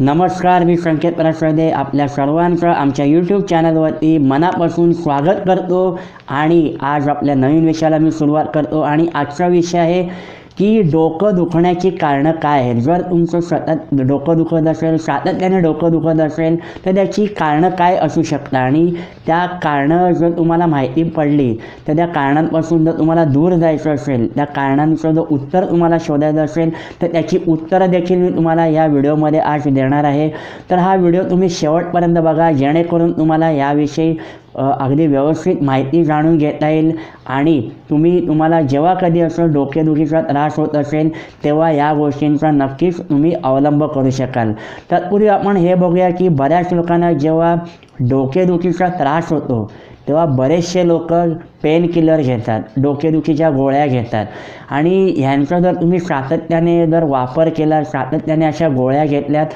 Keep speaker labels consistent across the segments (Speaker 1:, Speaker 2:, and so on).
Speaker 1: नमस्कार मी संकेत प्रसादे आपल्या सर्वांचं आमच्या यूट्यूब चॅनलवरती मनापासून स्वागत करतो. आणि आज आपल्या नवीन विषयाला मी सुरुवात करतो. आणि आजचा विषय आहे की डोकं दुखण्याची कारणं काय आहेत? जर तुमचं सतत डोकं दुखत असेल सातत्याने डोकं दुखत असेल तर त्याची कारणं काय असू शकतात? आणि त्या कारणं जर तुम्हाला माहिती पडली तर त्या कारणांपासून जर तुम्हाला दूर जायचं असेल त्या कारणांचं जर उत्तर तुम्हाला शोधायचं असेल तर त्याची उत्तरं देखील मी तुम्हाला या व्हिडिओमध्ये आज देणार आहे. तर हा व्हिडिओ तुम्ही शेवटपर्यंत बघा जेणेकरून तुम्हाला याविषयी अगदी व्यवस्थित माहिती जाणून घेता येईल. आणि तुम्ही तुम्हाला जेव्हा कधी असं डोकेदुखीचा त्रास होत असेल तेव्हा या गोष्टींचा नक्कीच तुम्ही अवलंब करू शकाल. तत्पूर्वी आपण हे बघूया की बऱ्याच लोकांना जेव्हा डोकेदुखीचा त्रास होतो तेव्हा बरेचसे लोक पेन किलर घेतात डोकेदुखीच्या गोळ्या घेतात. आणि ह्यांचा जर तुम्ही सातत्याने जर वापर केला सातत्याने अशा गोळ्या घेतल्यात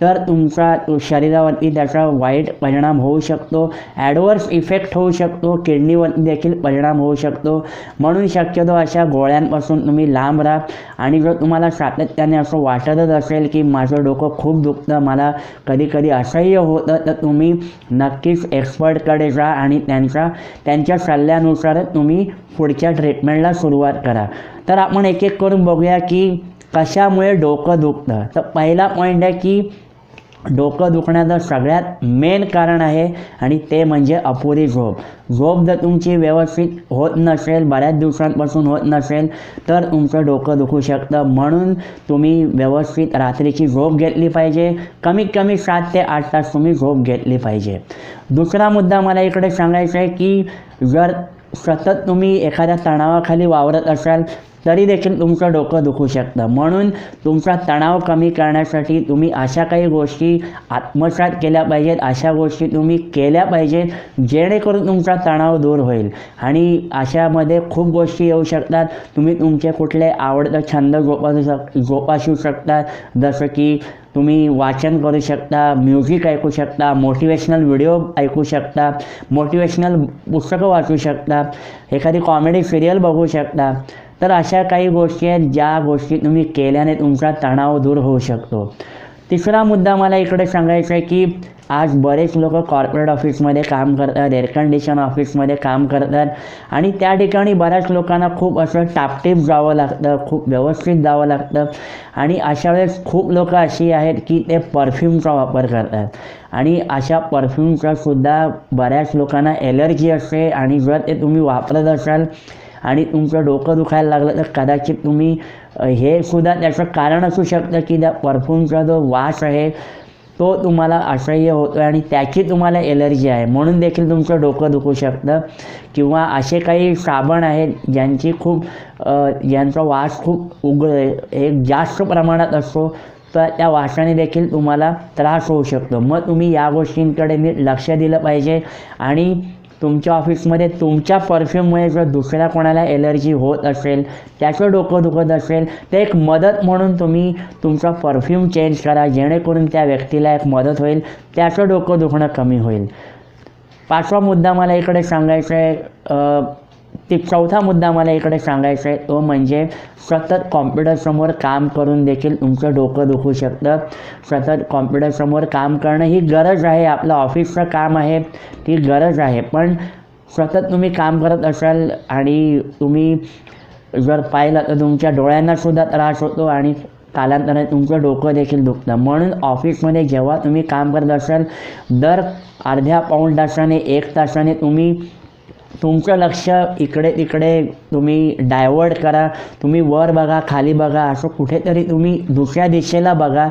Speaker 1: तर तुमचा तो शरीरावरती त्याचा वाईट परिणाम होऊ शकतो. ॲडवर्स इफेक्ट होऊ शकतो. किडनीवरती देखील परिणाम होऊ शकतो. म्हणून शक्यतो अशा गोळ्यांपासून तुम्ही लांब राहा. आणि जर तुम्हाला सातत्याने असं वाटतच असेल की माझं डोकं खूप दुखतं मला कधी कधी असह्य होतं तर तुम्ही नक्कीच एक्सपर्टकडे जा आणि त्यांचा त्यांच्या सल्ल्यानुसारच तुम्ही पुढच्या ट्रीटमेंटला सुरुवात करा. तर आपण एक एक करून बघूया की कशामुळे डोकं दुखतं. तर पहिला पॉईंट आहे की डोकं दुखण्याचं सगळ्यात मेन कारण आहे आणि ते म्हणजे अपुरी झोप. झोप जर तुमची व्यवस्थित होत नसेल बऱ्याच दिवसांपासून होत नसेल तर तुमचं डोकं दुखू शकतं. म्हणून तुम्ही व्यवस्थित रात्रीची झोप घेतली पाहिजे. कमीत कमी सात ते आठ तास तुम्ही झोप घेतली पाहिजे. दुसरा मुद्दा मला इकडे सांगायचा आहे की जर सतत तुम्ही एखाद्या तणावाखाली वावरत असाल तरी देखील तुमचं डोकं दुखू शकतं. म्हणून तुमचा तणाव कमी करण्यासाठी तुम्ही अशा काही गोष्टी आत्मसात केल्या पाहिजेत. अशा गोष्टी तुम्ही केल्या पाहिजेत जेणेकरून तुमचा तणाव दूर होईल. आणि अशामध्ये खूप गोष्टी येऊ शकतात. तुम्ही तुमचे कुठले आवडतं छंद जोपासू शक जोपासू शकतात जसं की तुम्ही वाचन करू शकता म्युझिक ऐकू शकता मोटिवेशनल व्हिडिओ ऐकू शकता मोटिवेशनल पुस्तकं वाचू शकता एखादी कॉमेडी सिरियल बघू शकता. तर अशा काही गोष्टी आहेत ज्या गोष्टी तुम्ही केल्याने तुमचा तणाव दूर होऊ शकतो. तिसरा मुद्दा मला इकडे सांगायचा आहे की आज बरेच लोक कॉर्पोरेट ऑफिसमध्ये काम करतात एअर कंडिशन ऑफिसमध्ये काम करतात. आणि त्या ठिकाणी बऱ्याच लोकांना खूप असं टापटीप जावं लागतं खूप व्यवस्थित जावं लागतं. आणि अशा वेळेस खूप लोक अशी आहेत की ते परफ्यूमचा वापर करतात. आणि अशा परफ्यूमचा सुद्धा बऱ्याच लोकांना एलर्जी असते. आणि जर ते तुम्ही वापरत असाल आणि तुमचं डोकं दुखायला लागलं तर कदाचित तुम्ही हे सुद्धा त्याचं कारण असू शकतं की त्या परफ्यूमचा जो वास आहे तो तुम्हाला असह्य होतो आहे आणि त्याची तुम्हाला एलर्जी आहे. म्हणून देखील तुमचं डोकं दुखू शकतं. किंवा असे काही साबण आहेत ज्यांची खूप ज्यांचा वास खूप उग्र एक जास्त प्रमाणात असतो तर त्या वासाने देखील तुम्हाला त्रास होऊ शकतो. मग तुम्ही या गोष्टींकडे नीट लक्ष दिलं पाहिजे आणि तुमच्या ऑफिसमध्ये तुमच्या परफ्यूममुळे जर दुसऱ्या कोणाला एलर्जी होत असेल त्याचं डोकं दुखत असेल तर एक मदत म्हणून तुम्ही तुमचा परफ्यूम चेंज करा जेणेकरून त्या व्यक्तीला एक मदत होईल त्याचं डोकं दुखणं कमी होईल. पाचवा मुद्दा मला इकडे सांगायचा आहे ते चौथा मुद्दा मला इकडे सांगायचा आहे. तो म्हणजे सतत कॉम्प्युटरसमोर काम करून देखील तुमचं डोकं दुखू शकतं. सतत कॉम्प्युटरसमोर काम करणं ही गरज आहे. आपलं ऑफिसचं काम आहे ती गरज आहे. पण सतत तुम्ही काम करत असाल आणि तुम्ही जर पाहिलं तर तुमच्या डोळ्यांनासुद्धा त्रास होतो आणि कालांतराने तुमचं डोकं देखील दुखतं. म्हणून ऑफिसमध्ये जेव्हा तुम्ही काम करत असाल दर अर्ध्या पाऊण तासाने एक तासाने तुम्ही तुमचं लक्ष इकडे तिकडे तुम्ही डायवर्ट करा तुम्ही वर बघा खाली बघा असं कुठेतरी तुम्ही दुसऱ्या दिशेला बघा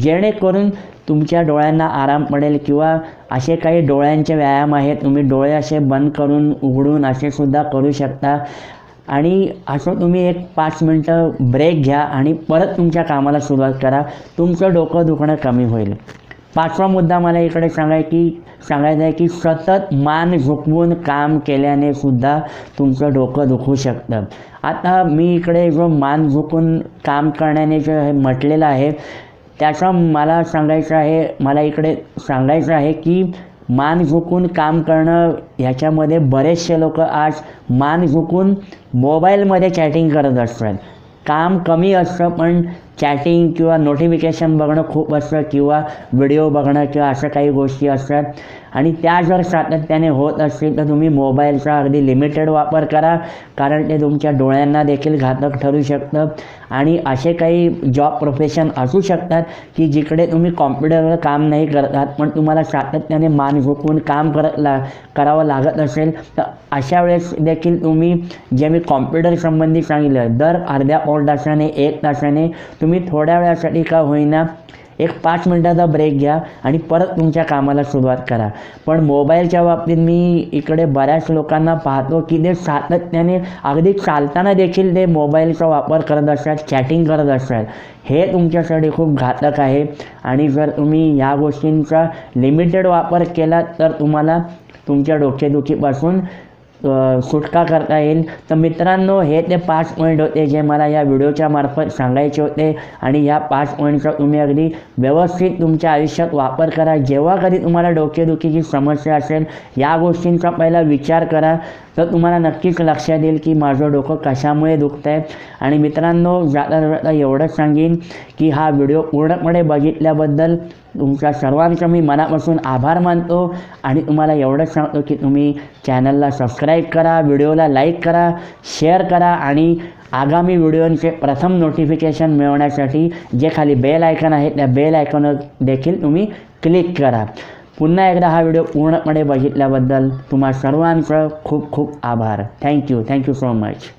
Speaker 1: जेणेकरून तुमच्या डोळ्यांना आराम पडेल किंवा असे काही डोळ्यांचे व्यायाम आहेत तुम्ही डोळे असे बंद करून उघडून असे सुद्धा करू शकता. आणि असं तुम्ही एक पाच मिनटं ब्रेक घ्या आणि परत तुमच्या कामाला सुरुवात करा. तुमचं डोकं दुखणं कमी होईल. पाचवा मुद्दा मला इकडे सांगाय की सांगायचं आहे की सतत मान झुकवून काम केल्याने सुद्धा तुमचं डोकं दुखू शकतं. आता मी इकडे जो मान झुकून काम करण्याने जे हे म्हटलेलं आहे त्याचा मला सांगायचं आहे मला इकडे सांगायचं आहे की मान झुकून काम करणं ह्याच्यामध्ये बरेचसे लोक आज मान झुकून मोबाईलमध्ये चॅटिंग करत असतात. काम कमी असतं पण चॅटिंग किंवा नोटिफिकेशन बघणं खूप असतं किंवा व्हिडिओ बघणं किंवा असं काही गोष्टी असतात. आणि त्या जर सातत्याने होत असतील तर तुम्ही मोबाईलचा अगदी लिमिटेड वापर करा कारण ते तुमच्या डोळ्यांना देखील घातक ठरू शकतं. आणि असे काही जॉब प्रोफेशन असू शकतात की जिकडे तुम्ही कॉम्प्युटरवर काम नाही करतात पण तुम्हाला सातत्याने मान झोकून काम करत ला करावं लागत असेल तर अशा वेळेस देखील तुम्ही जे मी कॉम्प्युटर संबंधी सांगितलं दर अर्ध्या पाऊण तासाने एक तासाने तुम्ही थोड्या वेळासाठी का होईना एक पाच मिनटाचा ब्रेक घ्या आणि परत तुमच्या कामाला सुरुवात करा. पण मोबाईलच्या बाबतीत मी इकडे बऱ्याच लोकांना पाहतो की ते सातत्याने अगदी चालताना देखील ते मोबाईलचा वापर करत असतात चॅटिंग करत असतात. हे तुमच्यासाठी खूप घातक आहे. आणि जर तुम्ही या गोष्टींचा लिमिटेड वापर केला तर तुम्हाला तुमच्या डोकेदुखीपासून सुटका करता येईल. तर मित्रांनो हे ते पाच पॉईंट होते जे मला या व्हिडिओच्या मार्फत सांगायचे होते. आणि या पाच पॉईंटचा तुम्ही अगदी व्यवस्थित तुमच्या आयुष्यात वापर करा. जेव्हा कधी तुम्हाला डोकेदुखीची समस्या असेल या गोष्टींचा पहिला विचार करा. तर तुम्हाला नक्कीच लक्षात येईल की माझं डोकं कशामुळे दुखतं आहे आणि मित्रांनो जाता जाता एवढंच सांगेन की हा व्हिडिओ पूर्णपणे बघितल्याबद्दल तुमच्या सर्वांचं मी मनापासून आभार मानतो. आणि तुम्हाला एवढंच सांगतो की तुम्ही चॅनलला सबस्क्राईब करा व्हिडिओला लाईक करा शेअर करा आणि आगामी व्हिडिओंचे प्रथम नोटिफिकेशन मिळवण्यासाठी जे खाली बेल आयकन आहे त्या बेल आयकॉनवर देखील तुम्ही क्लिक करा. पुन्हा एकदा हा व्हिडिओ पूर्णपणे बघितल्याबद्दल तुम्हा सर्वांचं खूप खूप आभार. Thank you thank you so much